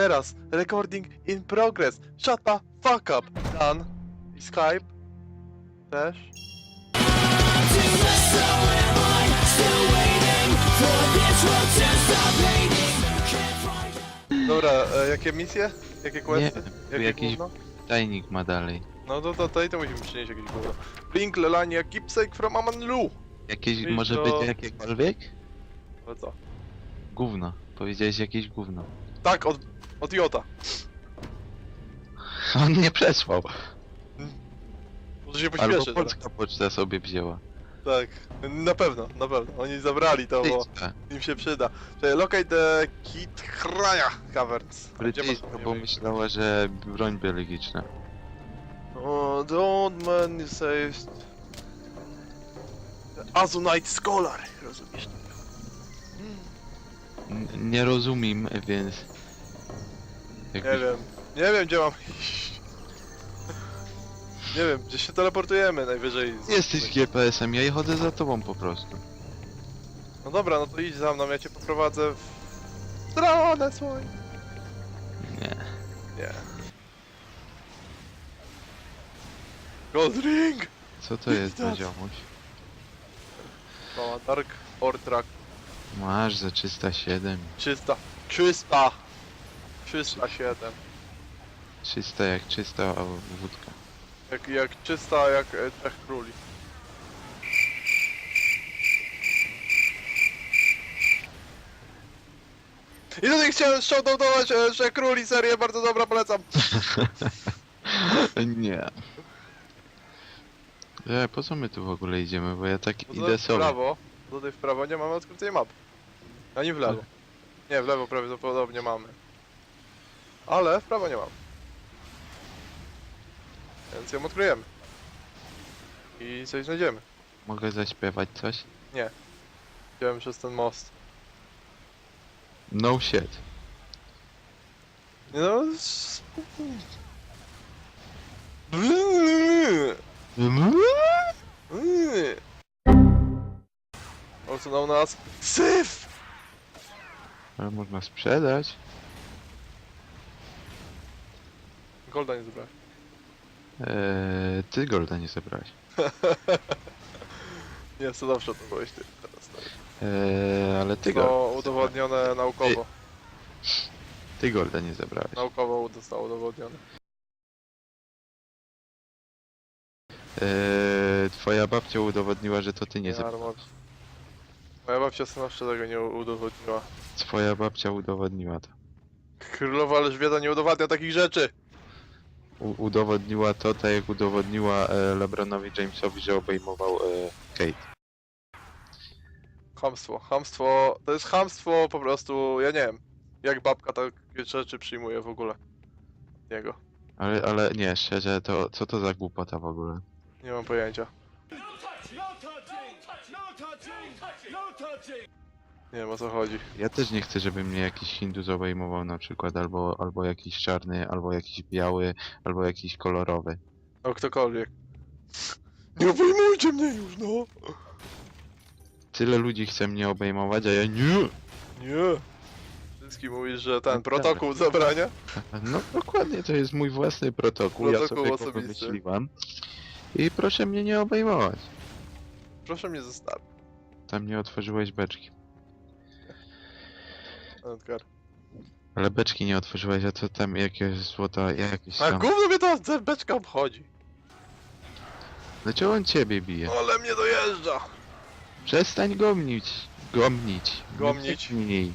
Teraz, recording in progress. Shut the fuck up. Done. I Skype. Też. Dobra, e, jakie misje? Jakie questy? tu Jakie jakiś- gówno? Tajnik ma dalej. No to, tutaj to musimy przynieść jakieś gówno. Blink Lelania Keepsake from Amanlu. Jakieś Czyli może to- być jakiekolwiek? Ale co? Gówno. Powiedziałeś jakieś gówno. Tak, od, od Jota. On nie przesłał. Może się Albo pośpieszy teraz. polska poczta sobie wzięła. Tak, na pewno, na pewno. Oni zabrali to, bo Brytyjska. im się przyda. Czyli locate the kit Hrania caverns. Gdzie Brytyjska można je pomyślała, że broń biologiczna. O, the old man says... Azunite Scholar, rozumiesz? N nie rozumiem, więc... Nie Jakbyś... wiem, nie wiem gdzie mam iść. Nie wiem, gdzieś się teleportujemy najwyżej. z- Jesteś GPS-em, ja chodzę za tobą po prostu. No dobra, no to idź za mną, ja cię poprowadzę w stronę swoją. Nie. Nie. Gold Ring! Co to jest za ziomuś? Mała Dark Ortrak. Masz za 307. 300. 300! 307. 300 jak 300 a wódka. Jak, jak czysta, jak e, trzech króli. I tutaj chciałem shoutoutować e, Trzech Króli, serię bardzo dobra, polecam. Nie. E, po co my tu w ogóle idziemy? Bo ja tak Bo idę tutaj w sobie. prawo, tutaj w prawo nie mamy odkrytej map. Ani w lewo. Nie, w lewo prawdopodobnie mamy. Ale w prawo nie mamy. Więc ją odkryjemy. I coś znajdziemy. Mogę zaśpiewać coś? Idziemy przez ten most. No shit. Nie no... s- Odsunął nas Syf! Ale można sprzedać. Golda nie zebrałeś. Eee, ty Golda nie zebrałeś. Nie, co zawsze to byłeś ty teraz. tak. Eee, ale ty To Golda. udowodnione naukowo. Ty Golda nie zebrałeś. Naukowo zostało udowodnione. Eee, twoja babcia udowodniła, że to ty nie zebrałeś. Armor. Moja babcia stanowczo tego nie udowodniła. Twoja babcia udowodniła to. Królowa Elżbieta nie udowadnia takich rzeczy! U udowodniła to, tak jak udowodniła e, LeBronowi Jamesowi, że obejmował e, Kate. Chamstwo, chamstwo, to jest chamstwo po prostu, ja nie wiem. Jak babka takie rzeczy przyjmuje w ogóle. Niego. Ale, ale nie, szczerze, to co to za głupota w ogóle? Nie mam pojęcia. No touching! No touching! No touching! Nie wiem o co chodzi. Ja też nie chcę, żeby mnie jakiś Hindus obejmował na przykład, albo, albo jakiś czarny, albo jakiś biały, albo jakiś kolorowy. O ktokolwiek. Nie obejmujcie mnie już, no! Tyle ludzi chce mnie obejmować, a ja nie! Nie! Wszystkim mówisz, że ten protokół zabrania? No dokładnie, to jest mój własny protokół, ja Protokół sobie go osobisty. wymyśliłam. I proszę mnie nie obejmować. Proszę mnie zostawić. Tam nie otworzyłeś beczki. Edgar. Ale beczki nie otworzyłeś, a co tam jakieś złota, jakieś A tam... gówno mnie ta ta beczka obchodzi. Dlaczego on ciebie bije? Ale mnie dojeżdża! Przestań gomnić. Gomnić. Gomnić. Mniej.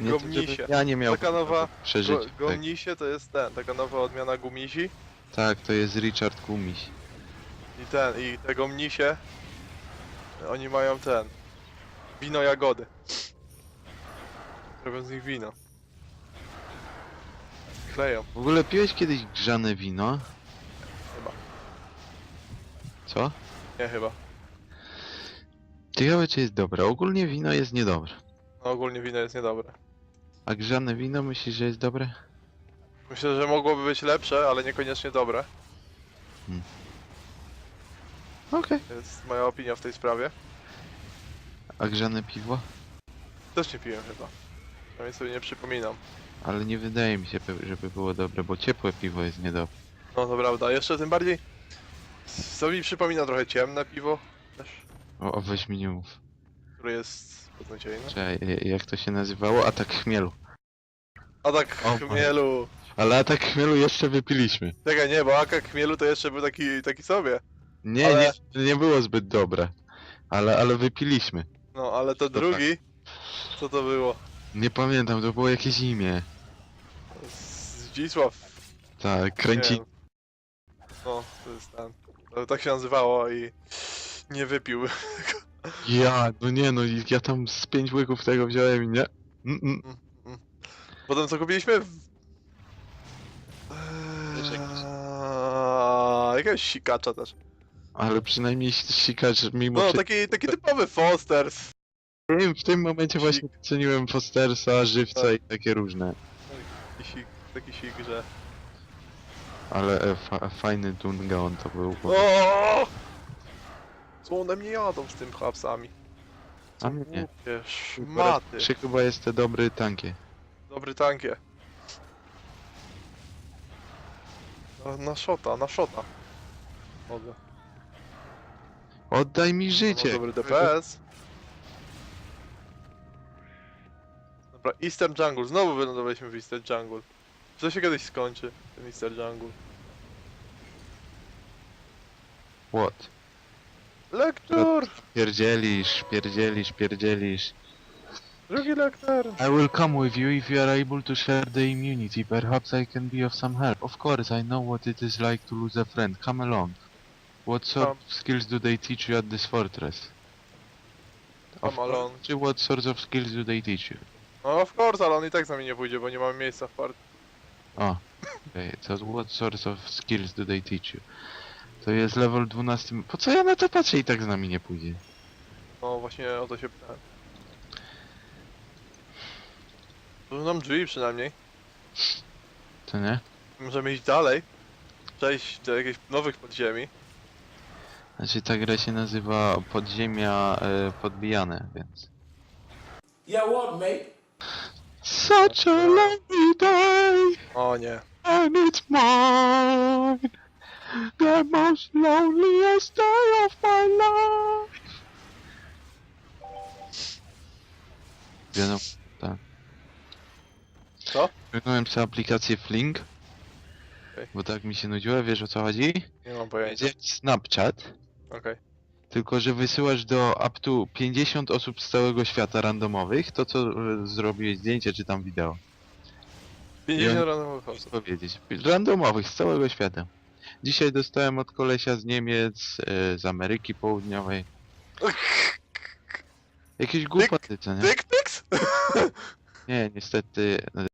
Nie to, Gomnisie. żebym Ja nie miał Taka nowa- przeżyć. Go, gomnisie to jest ten, taka nowa odmiana gumisi. tak, to jest Richard Kumiś. I ten, i te gomnisie, oni mają ten, wino jagody. Robią z nich wino. Kleją, W ogóle piłeś kiedyś grzane wino? chyba. Co? Nie chyba. Ciekawe czy jest dobre. Ogólnie wino jest niedobre. No ogólnie wino jest niedobre. A grzane wino myślisz, że jest dobre? Myślę, że mogłoby być lepsze, ale niekoniecznie dobre. Okej. To jest moja opinia w tej sprawie. A grzane piwo? Też nie piłem chyba. Przynajmniej sobie nie przypominam. Ale nie wydaje mi się, żeby było dobre, bo ciepłe piwo jest niedobre. No to prawda, jeszcze tym bardziej... Co mi przypomina trochę ciemne piwo też, O, o weź mi nie mów. które jest beznadziejne. Czekaj, e- jak to się nazywało? Atak chmielu. A tak O, chmielu. Ale atak chmielu jeszcze wypiliśmy. Czekaj, nie, bo aka chmielu to jeszcze był taki, taki sobie. Nie, Ale- nie, nie było zbyt dobre. Ale, ale wypiliśmy. No, ale to To drugi... Co to było? Nie pamiętam, to było jakieś imię. Zdzisław. Tak, kręci... Wiem. No, to jest ten. To tak się nazywało i... Nie wypił. Ja, no nie no, i ja tam z pięć łyków tego wziąłem i nie. Mm, mm. Potem co kupiliśmy? W- Też jakiś- Eee, Jakiegoś sikacza też. Ale przynajmniej sikacz mimo No, taki, taki typowy Fosters. W tym- W tym momencie właśnie ceniłem Fostersa, Żywca Tak. i takie różne. Taki sik, taki sik, że... Ale e, fa fajny Dungeon to był. bo- O! Co one mnie jadą z tym hapsami? A mnie nie. Głupie szmaty. Czy chyba jest te dobry tankie. Dobry tankie. Na, na szota, na szota. Mogę. Oddaj mi życie! dobry DPS. Dobra, Eastern Jungle. Znowu wylądowaliśmy w Eastern Jungle. To się kiedyś skończy, ten Eastern Jungle? What? Lektur! Pierdzielisz, pierdzielisz, pierdzielisz. Drugi lektor! I will come with you if you are able to share the immunity. Perhaps I can be of some help. Of course, I know what it is like to lose a friend. Come along. What sort Come. of skills do they teach you at this fortress? Of along. course, Czy what sorts of skills do they teach you? No of course, ale on i tak z nami nie pójdzie, bo nie mamy miejsca w partii. O, okay. so what sorts of skills do they teach you? To jest level 12. Po co ja na to patrzę i tak z nami nie pójdzie? No właśnie o to się pytałem. Tu nam drzwi przynajmniej. To nie? Możemy iść dalej. Przejść do jakichś nowych podziemi. Znaczy ta gra się nazywa Podziemia e, Podbijane, więc... Yeah, what, mate? Such a lonely day O nie. and it's mine The most loneliest day of my life Wiadomo, tak. Co? Wyjąłem sobie aplikację Flink Okej. Bo tak mi się nudziło, wiesz o co chodzi? Nie mam Jest pojęcia. jak Snapchat Okej. Tylko, że wysyłasz do up to 50 osób z całego świata randomowych to co e, zrobiłeś zdjęcie czy tam wideo 50 Ja- randomowych osób. powiedzieć. Randomowych z całego świata. Dzisiaj dostałem od kolesia z Niemiec, e, z Ameryki Południowej. Jakieś głupoty, co nie? Pics? Nie, niestety.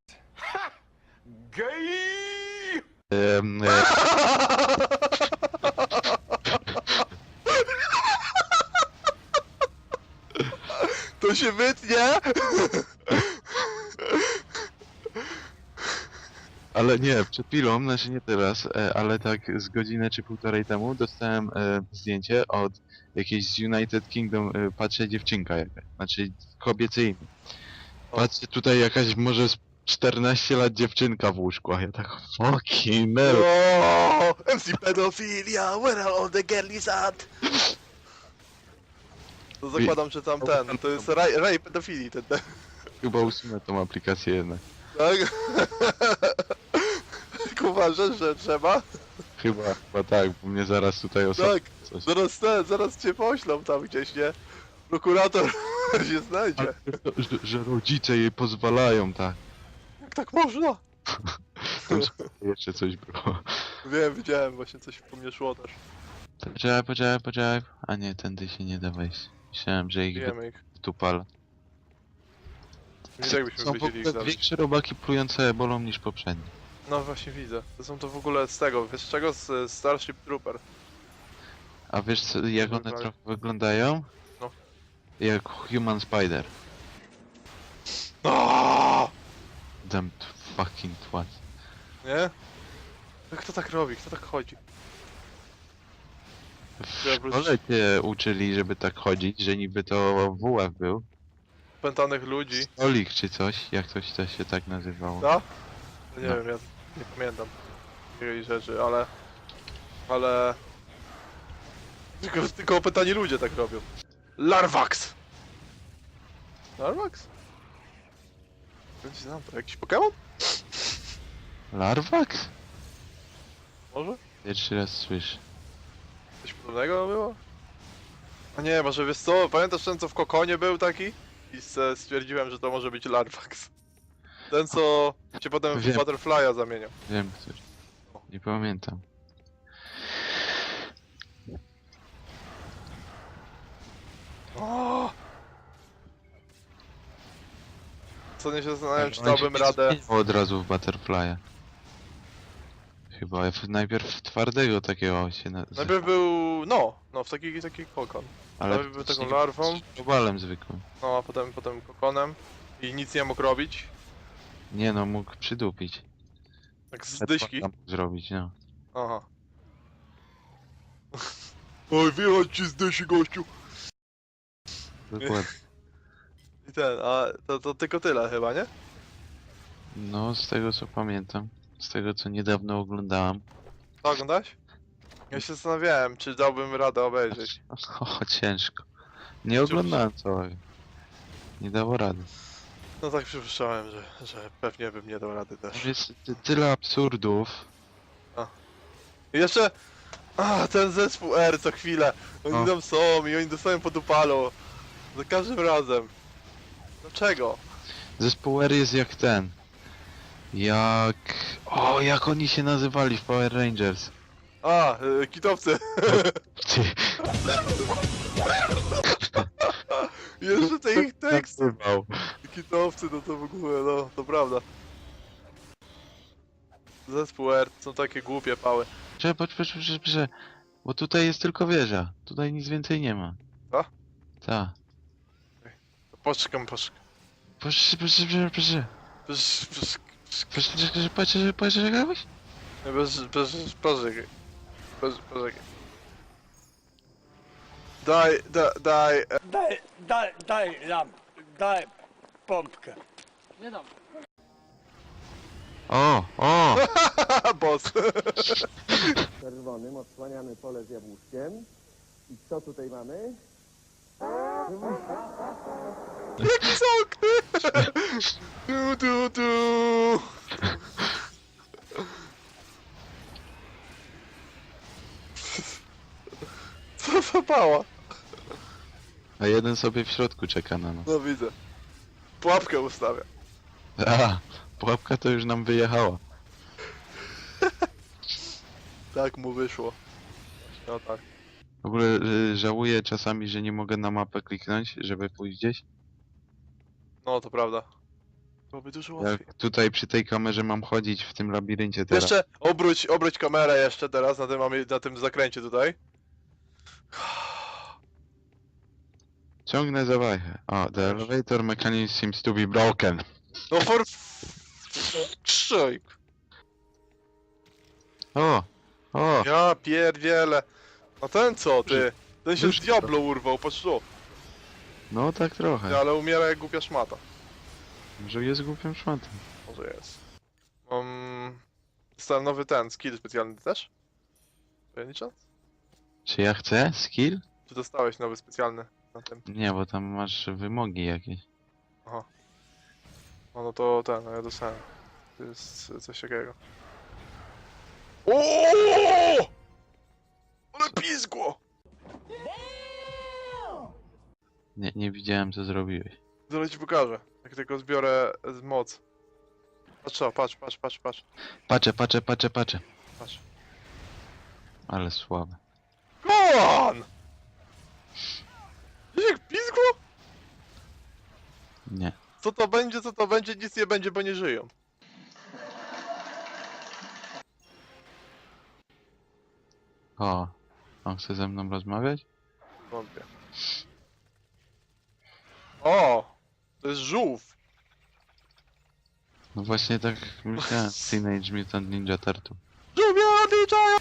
Gay! em, e, To się wytnie! ale nie, przed chwilą, znaczy nie teraz, e, ale tak z godzinę czy półtorej temu dostałem e, zdjęcie od jakiejś z United Kingdom, e, patrzę dziewczynka jakaś, znaczy kobiece imię. Patrzę tutaj jakaś może z 14 lat dziewczynka w łóżku, a ja tak fucking hell. O, MC pedofilia, where are all the girlies at? To zakładam, że tam ten, to jest raj, raj pedofilii ten, ten, Chyba usunę tą aplikację jednak. tak? Uważasz, że trzeba? Chyba, chyba tak, bo mnie zaraz tutaj osoba Tak, coś... zaraz ten, zaraz cię poślą tam gdzieś, nie? Prokurator się znajdzie. Ale, że, że, rodzice jej pozwalają, tak. Jak tak można? Tam jeszcze coś było. Wiem, widziałem, właśnie coś po mnie szło też. Poczekaj, poczekaj, poczekaj. A nie, tędy się nie da wejść. Myślałem, że ich Wiemy ich. wytupal. Nie tak byśmy Są w wiedzieli ich ogóle większe robaki plujące ebolą niż poprzednie. No właśnie widzę. To są to w ogóle z tego, wiesz czego? Z e, Starship Trooper. A wiesz co, jak one Wyglądają. trochę wyglądają? No. Jak Human Spider. No! Damn fucking twat. Nie? Kto tak robi? Kto tak chodzi? W szkole cię uczyli, żeby tak chodzić, że niby to WF był. opętanych ludzi. Stolik czy coś, jak coś to się tak nazywało. No? Nie No. wiem, ja nie pamiętam takiej rzeczy, ale... Ale... Tylko, tylko opętani ludzie tak robią. Larvax! Larvax? Będzie znam to jakiś Pokémon? Larvax? Może? Pierwszy raz słyszę. Coś podobnego było? A nie, może wiesz co, pamiętasz ten co w kokonie był taki? I se stwierdziłem, że to może być Larvax. Ten co cię potem w Wiem. Butterfly'a zamieniał. Wiem, który. Nie pamiętam. O! Co nie się zastanawiam, czy dałbym radę. zmieniał od razu w Butterfly'a. Chyba w- najpierw twardego takiego się nazywa. Najpierw był, no, no w taki, taki kokon. ale najpierw był taką larwą. z Globalem zwykłym. No, a potem, potem kokonem. I nic nie mógł robić. Nie no, mógł przydupić. Tak z dyśki. Zrobić, no. Aha. Oj, wychodź ci z dysi, gościu! Dokładnie. I ten, a to, to tylko tyle chyba, nie? No, z tego co pamiętam. Z tego co niedawno oglądałem. To oglądałeś? Ja się zastanawiałem, czy dałbym radę obejrzeć. O, ciężko. Nie oglądałem całego. Nie dało rady. No tak przypuszczałem, że, że pewnie bym nie dał rady też. Jest ty- tyle absurdów. I jeszcze... A, ten zespół R co chwilę. Oni tam są i oni dostają pod upalo. Za każdym razem. Dlaczego? Zespół R jest jak ten. Jak... O, jak oni się nazywali w Power Rangers. A, y, kitowcy. Ty, Jeszcze te ich teksty. nazywał. Kitowcy, no to w ogóle, no, to prawda. Zespół R są takie głupie pały. Czekaj, patrz, patrz, patrz, patrz, bo tutaj jest tylko wieża. Tutaj nic więcej nie ma. Co? Tak. Poczekam, poczekam. Patrz, patrz, patrz, patrz. Psz, psz, patrz, patrz, patrz, nie, Bez, bez, poczekaj. Bez, poczekaj. Daj, da, daj, e, Daj, daj, daj lamp, daj pompkę. Nie dam. O, o! boss. czerwonym odsłaniamy pole z jabłuszkiem. I co tutaj mamy? Jaki sok! Du, du, du. Co za pała? A jeden sobie w środku czeka na nas. No widzę. Pułapkę ustawia. A, pułapka to już nam wyjechała. Tak mu wyszło. No tak. W ogóle y, żałuję czasami, że nie mogę na mapę kliknąć, żeby pójść gdzieś. No to prawda. Byłoby dużo łatwiej. Jak tutaj przy tej kamerze mam chodzić w tym labiryncie teraz. Jeszcze obróć, obróć kamerę jeszcze teraz na tym, mamy- na tym zakręcie tutaj. Ciągnę za wajchę. O, the elevator mechanism seems to be broken. No for... Krzyk. O! O! Ja pierdzielę. No ten co ty? Ten się z Diablo urwał, patrz tu. No tak trochę. Ale umiera jak głupia szmata. Może jest głupim szmatem. Może jest. Mam... Dostałem nowy ten, skill specjalny ty też? Pierniczas? Czy ja chcę? Skill? Czy dostałeś nowy specjalny na tym? Nie, bo tam masz wymogi jakieś. No, no to ten, no ja dostałem. To jest coś takiego. OOOOO! Nie, nie widziałem co zrobiłeś. Zaraz ci pokażę. Jak tylko zbiorę z moc. Patrz, o, patrz, patrz, patrz, patrz. Patrzę, patrzę, patrzę, patrzę. patrz. Ale słabe. Go on! Jak pizgło? Nie. Co to będzie, co to będzie, nic nie będzie, bo nie żyją. O! On chce ze mną rozmawiać? Wątpię. O! To jest żółw! No właśnie tak myślałem. Teenage Mutant Ninja Turtle. Żółwia odliczają!